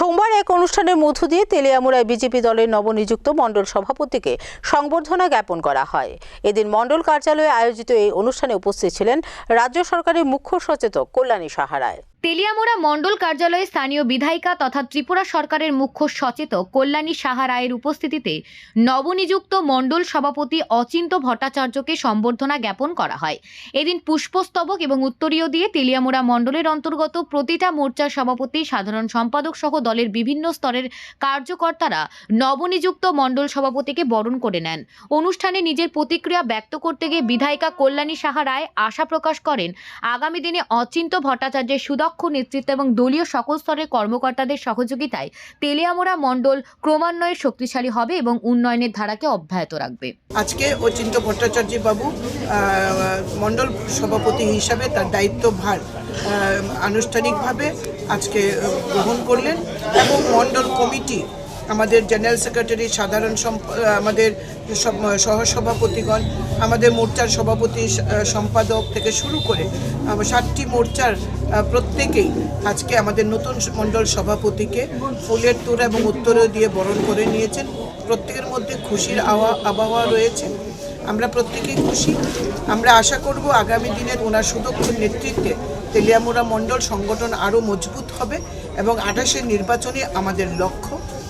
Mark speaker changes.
Speaker 1: সোমবার এক অনুষ্ঠানের মধ্য দিয়ে তেলিয়ামুড়ায় বিজেপি দলের নবনিযুক্ত মণ্ডল সভাপতিকে সংবর্ধনা জ্ঞাপন করা হয়। এদিন মণ্ডল কার্যালয়ে আয়োজিত এই অনুষ্ঠানে উপস্থিত ছিলেন রাজ্য সরকারের মুখ্য সচেতক কল্যাণী সাহারায়।
Speaker 2: তেলিয়ামুড়া মণ্ডল কার্যালয়ে স্থানীয় বিধায়িকা তথা ত্রিপুরা সরকারের মুখ্য সচেতক কল্যাণী সাহা রায়ের উপস্থিতিতে নবনিযুক্ত মণ্ডল সভাপতি অচিন্ত ভট্টাচার্যকে সম্বর্ধনা জ্ঞাপন করা হয়। এদিন পুষ্পস্তবক এবং উত্তরীয় দিয়ে তেলিয়ামুড়া মণ্ডলের অন্তর্গত প্রতিটা মোর্চার সভাপতি, সাধারণ সম্পাদক সহ দলের বিভিন্ন স্তরের কার্যকর্তারা নবনিযুক্ত মণ্ডল সভাপতিকে বরণ করে নেন। অনুষ্ঠানে নিজের প্রতিক্রিয়া ব্যক্ত করতে গিয়ে বিধায়িকা কল্যাণী সাহা রায় আশা প্রকাশ করেন, আগামী দিনে অচিন্ত ভট্টাচার্যের সুদক্ষ নেতৃত্ব এবং দলীয় সকল স্তরের কর্মকর্তাদের সহযোগিতায় তেলিয়ামোড়া মণ্ডল ক্রমান্বয়ে শক্তিশালী হবে এবং উন্নয়নের ধারাকে অব্যাহত রাখবে।
Speaker 3: আজকে অচিন্ত ভট্টাচার্য বাবু মণ্ডল সভাপতি হিসাবে তার দায়িত্ব ভার আনুষ্ঠানিকভাবে আজকে গ্রহণ করলেন এবং মণ্ডল কমিটি আমাদের জেনারেল সেক্রেটারি সাধারণ আমাদের সহসভাপতিগণ, আমাদের মোর্চার সভাপতি সম্পাদক থেকে শুরু করে সাতটি মোর্চার প্রত্যেকেই আজকে আমাদের নতুন মণ্ডল সভাপতিকে ফুলের তোড়া এবং উত্তরীয় দিয়ে বরণ করে নিয়েছেন। প্রত্যেকের মধ্যে খুশির আবহাওয়া রয়েছে। আমরা প্রত্যেকেই খুশি। আমরা আশা করব আগামী দিনের ওনার সুদক্ষ নেতৃত্বে তেলিয়ামুড়া মণ্ডল সংগঠন আরও মজবুত হবে এবং আঠাশের নির্বাচনে আমাদের লক্ষ্য।